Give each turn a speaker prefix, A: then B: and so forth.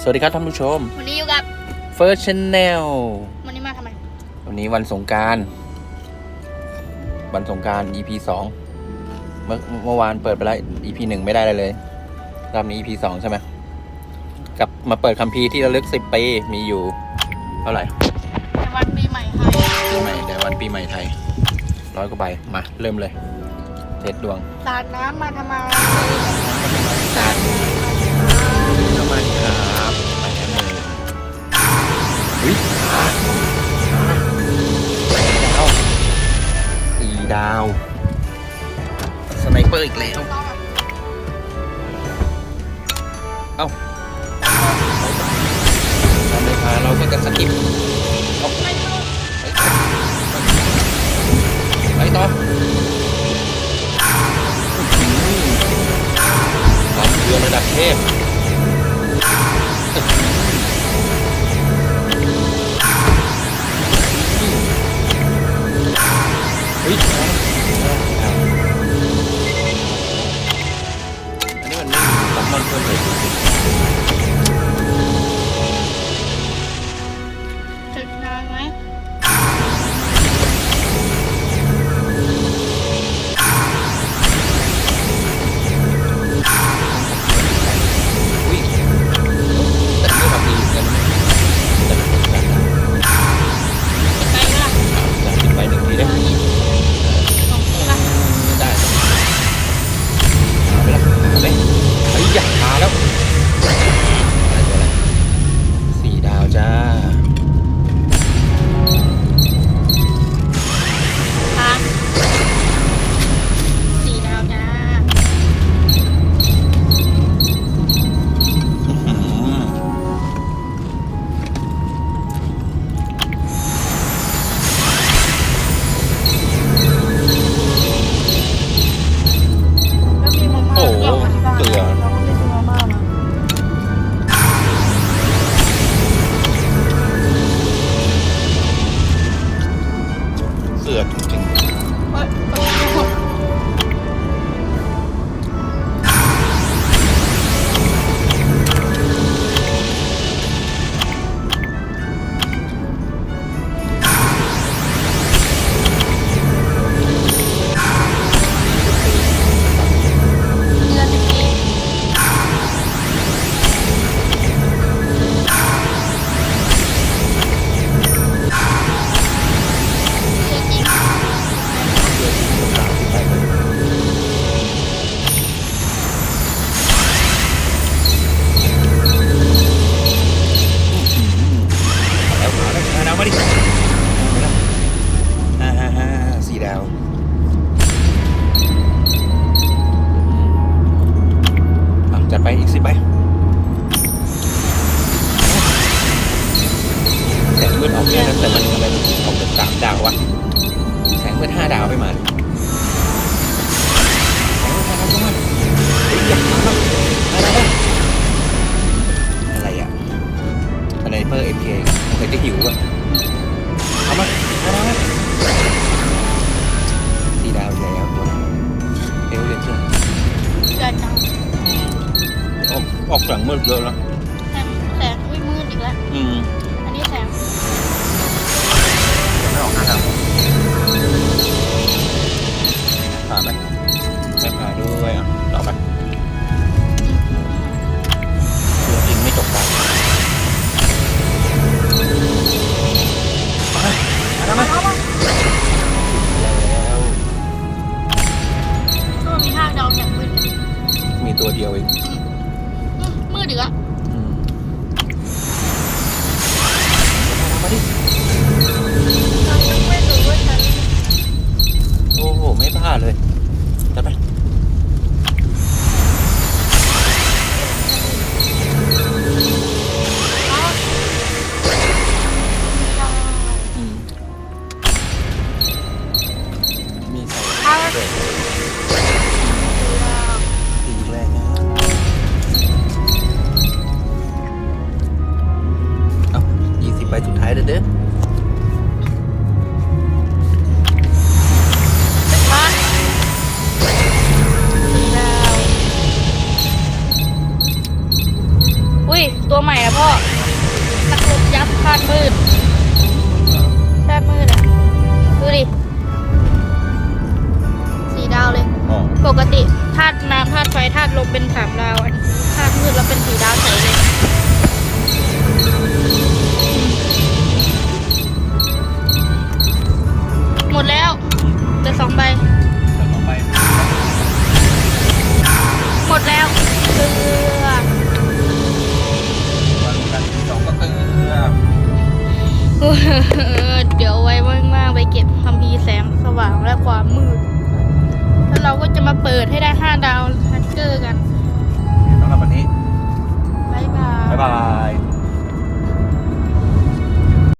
A: สวัสดีครับท่านผู้ชม
B: วันนี้อยู่กับ
A: First Channel
B: วันนี้มาทำไม
A: วันนี้วันสงกราร วันสงกราร EP สองเมื่อเมื่อวานเปิดไปแล้ว EP หนึ่งไม่ได้อะไรเลยรอบนี้ EP สองใช่ไหมกลับมาเปิดคัมภีร์ที่ระลึกสิบปีมีอยู่ เท่าไหร่
B: ในวันปีใหม่ไทย
A: ปีใหม่แต่วันปีใหม่ไทยร้อยกว่าใบมาเริ่มเลย เทสดวง
B: สาดน้ำมาทำไม
A: สาดน้ อร์อีกแล้ว เอ้าทำไมพาเราก็จะสกิปไปต่อความเรือระดับเทพ เเยอะนะแต่
B: มัน
A: ทำไมมันออกเป็นสามดาววะแสงมืดห้าดาวไม่มาเลยแสงมืดห้าดาวก็มาเฮ้ยอยากมาแล้วมาแล้วอะไรอะสไนเปอร์เอ็มเคเคยจะหิวอะเอามาเอามาสี่ดาวอีกแล้วตัวนี้เร็วเลยเชียว
B: เดือนจัง
A: ออกออกแสงมืดเยอะแล้ว ตัวเดียวเอง
B: อืมมืดอีกแล้ว
A: อืมมาดิ
B: เรายังไม่รู้ว่าฉัน
A: โอ้โห ไม่พลาดเลย
B: ตัใหม่นะพ่อตะกรบยักษ์พานมืด เดี๋ยวไว้ว่าง
A: ๆไป
B: เก็บคำพีแสงสว่างและความมืด แล้วเราก็จะมาเปิดให้ได้ห้าดาวฮันเกอร์กัน
A: ต้อ
B: งรับวันนี้
A: บายบาย บ๊ายบา
B: ย